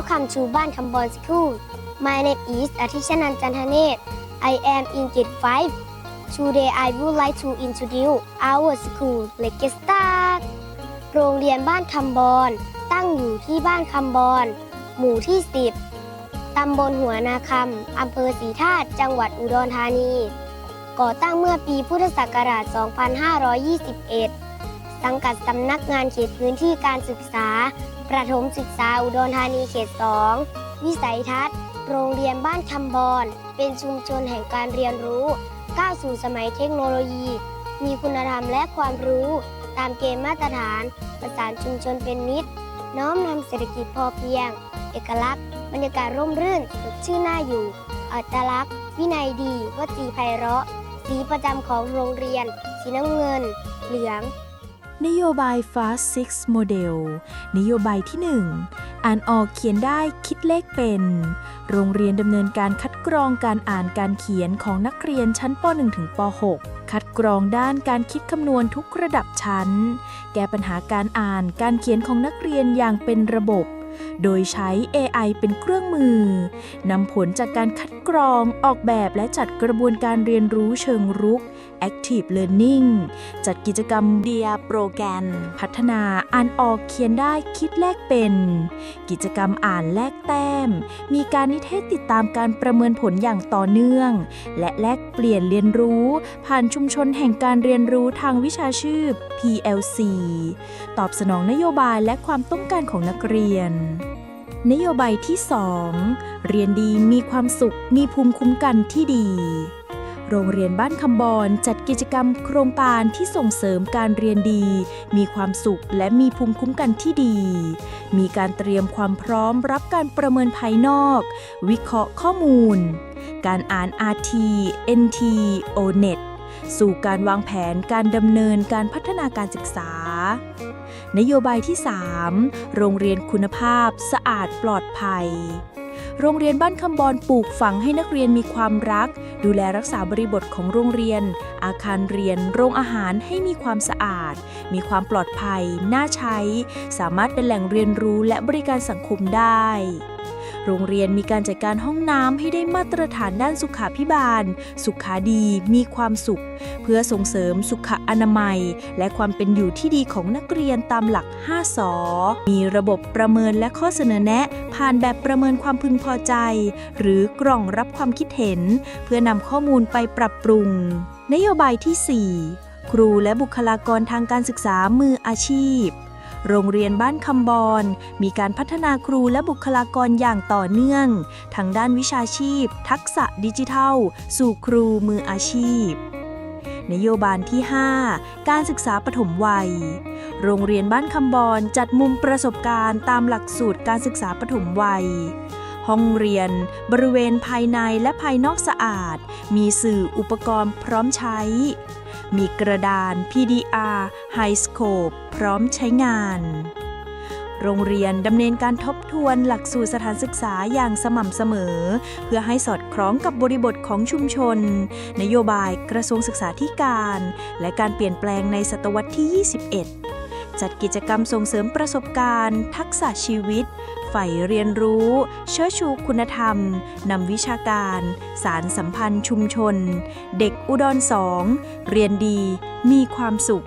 Welcome to บ้านคำบอล School My name is อธิชนันจันทเนศ I am in grade 5 Today I would like to introduce our school Let's get start โรงเรียนบ้านคำบอนตั้งอยู่ที่บ้านคำบอนหมู่ที่ 10 ตำบลหัวนาคำอำเภอศรีธาตุจังหวัดอุดรธานี ก่อตั้งเมื่อปีพุทธศักราช 2521 สังกัดสำนักงานเขตพื้นที่การศึกษา ประถมศึกษาอุดรธานีเขต 2 วิสัยทัศน์ โรงเรียนบ้านคำบอน เป็นชุมชนแห่งการเรียนรู้ ก้าวสู่สมัยเทคโนโลยี มีคุณธรรมและความรู้ ตามเกณฑ์มาตรฐาน ประสานชุมชนเป็นมิตรน้อมนำเศรษฐกิจพอเพียง เอกลักษณ์ บรรยากาศร่มรื่นสดชื่นน่าอยู่ อัตลักษณ์ วินัยดีวจีไพเราะ สีประจำของโรงเรียน สีน้ำเงิน เหลือง นโยบาย Fast Six Model นโยบายที่ 1 อ่านออกเขียนได้คิดเลขเป็น โรงเรียนดำเนินการคัดกรองการอ่านการเขียนของนักเรียนชั้นป .1 ถึงป .6 คัดกรองด้านการคิดคำนวณทุกระดับชั้น แก้ปัญหาการอ่านการเขียนของนักเรียนอย่างเป็นระบบโดยใช้ AI เป็นเครื่องมือ นำผลจากการคัดกรอง ออกแบบและจัดกระบวนการเรียนรู้เชิงรุก Active Learning จัดกิจกรรมเดียโปรแกรม พัฒนาอ่านออกเขียนได้คิดแลกเป็น กิจกรรมอ่านแลกแต้ม มีการนิเทศติดตามการประเมินผลอย่างต่อเนื่อง และแลกเปลี่ยนเรียนรู้ ผ่านชุมชนแห่งการเรียนรู้ทางวิชาชีพ PLC ตอบสนองนโยบายและความต้องการของนักเรียนนโยบายที่ 2 เรียนดีมีความสุขมีภูมิคุ้มกันที่ดี โรงเรียนบ้านคำบอนจัดกิจกรรมโครงการที่ส่งเสริมการเรียนดี มีความสุขและมีภูมิคุ้มกันที่ดี มีการเตรียมความพร้อมรับการประเมินภายนอก วิเคราะห์ข้อมูล การอ่าน RT NT ONET สู่การวางแผนการดำเนินการพัฒนาการศึกษา นโยบายที่ 3 โรงเรียนคุณภาพสะอาดปลอดภัย โรงเรียนบ้านคำบอนปลูกฝังให้นักเรียนมีความรัก ดูแลรักษาบริบทของโรงเรียน อาคารเรียน โรงอาหารให้มีความสะอาด มีความปลอดภัย น่าใช้ สามารถเป็นแหล่งเรียนรู้และบริการสังคมได้ โรงเรียนมีการจัดการห้องน้ำให้ได้มาตรฐานด้านสุขาพิบาล สุขาดีมีความสุข เพื่อส่งเสริมสุขอนามัย และความเป็นอยู่ที่ดีของนักเรียนตามหลัก 5สอมีระบบประเมินและข้อเสนอแนะ ผ่านแบบประเมินความพึงพอใจ หรือกล่องรับความคิดเห็น เพื่อนำข้อมูลไปปรับปรุง นโยบายที่ 4 ครูและบุคลากรทางการศึกษามืออาชีพ โรงเรียนบ้านคำบอนมีการพัฒนาครูและบุคลากรอย่างต่อเนื่อง ทางด้านวิชาชีพ ทักษะดิจิทัล สู่ครูมืออาชีพ นโยบายที่ 5 การศึกษาปฐมวัย โรงเรียนบ้านคำบอนจัดมุมประสบการณ์ตามหลักสูตรการศึกษาปฐมวัยห้องเรียน บริเวณภายในและภายนอกสะอาด มีสื่ออุปกรณ์พร้อมใช้ มีกระดาน PDR High Scope พร้อมใช้งาน โรงเรียนดำเนินการทบทวนหลักสูตรสถานศึกษาอย่างสม่ำเสมอ เพื่อให้สอดคล้องกับบริบทของชุมชน นโยบายกระทรวงศึกษาธิการ และการเปลี่ยนแปลงในศตวรรษที่ 21 จัดกิจกรรมส่งเสริมประสบการณ์ ทักษะชีวิต ใฝ่เรียนรู้ เชื้อชูคุณธรรม นำวิชาการ สารสัมพันธ์ชุมชน เด็กอุดรสอง เรียนดี มีความสุข